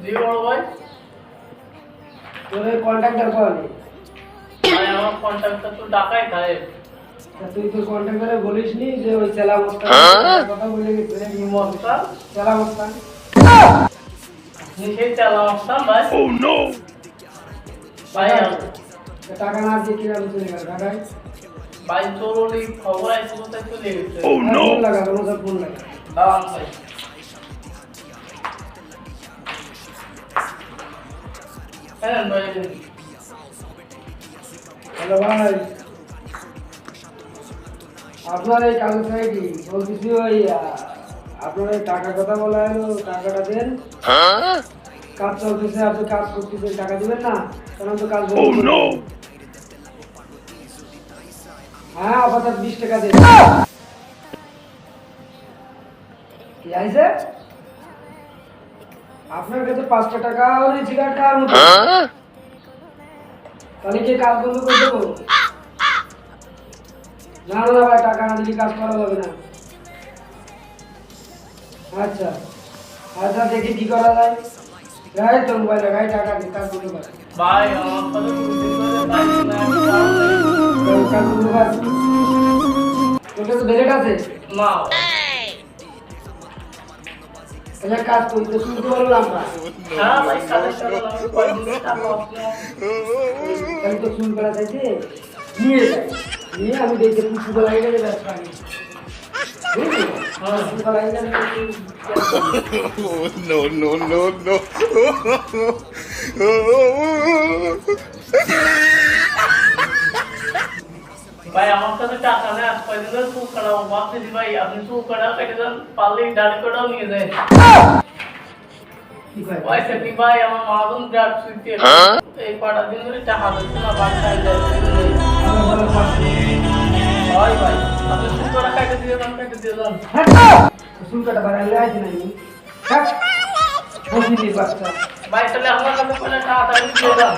জি তো হ্যাঁ? oh, টাকা না দিয়ে কিরাম চলে গেল ঢাকায় ভাই তোর ওই খবর আছে কোথায় চলে গেছে? Oh, ও নো লাগা কোনো ফোন লাগা। দাঁড়ান ভাই। হ্যালো ভাই আপনার এই কাগজটা কি বলতেছি ওই আপনার এই টাকার কথা বলা হলো টাকাটা দেন কাজ চলতেছে আপনি কাজ করতেছেন টাকা দিবেন না কারণ তো কাজ। হ্যাঁ আপাতত বিশ টাকা দেন কি আইছে আপনার কাছে পাঁচটা টাকা হলে সিগারেট খাওয়ার মতো। তাহলে কি কাজ বন্ধ করে দেবো? না না ভাই টাকা না দিলে কাজ করা যাবে না। আচ্ছা আচ্ছা দেখি কি করা যায়। গাই তো মোবাইল গাই টাকা দিয়ে কাজ বন্ধ করে। ভাই কাজ বন্ধ কর। তোর কাছে বেলেট আছে? না। তাহলে কাজ করি তো শুনতে বললাম না হ্যাঁ ভাই কাজের সাথে আমি তো শুন করা চাইছে নিয়ে নিয়ে আমি দেখে পুষু বলা গেলে ব্যবসা হ্যাঁ। Oh, no, no, no, no. ভাই আমার কাছে টাকা নেই আজ কয়েকদিন ধরে চুল কাটাবো ভাবতেছি ভাই আপনি চুল কাটা কেটে দেন পারলে দাড়ি কাটাও নিয়ে যায় ভাই আমার মাদুন ব্রাড সুইতে এই কটা দিন ধরে টাকা দিচ্ছে না বাসায় যায় আমার বলে পাঁচশো। হয় ভাই আপনি চুল কাটা কেটে দিয়ে দেন কেটে দিয়ে দেন শুন কাটা বাড়াইলে আছে নাকি হ্যাঁ বসিনি বাচ্চা ভাই তাহলে আমার কাছে টাকা দিয়ে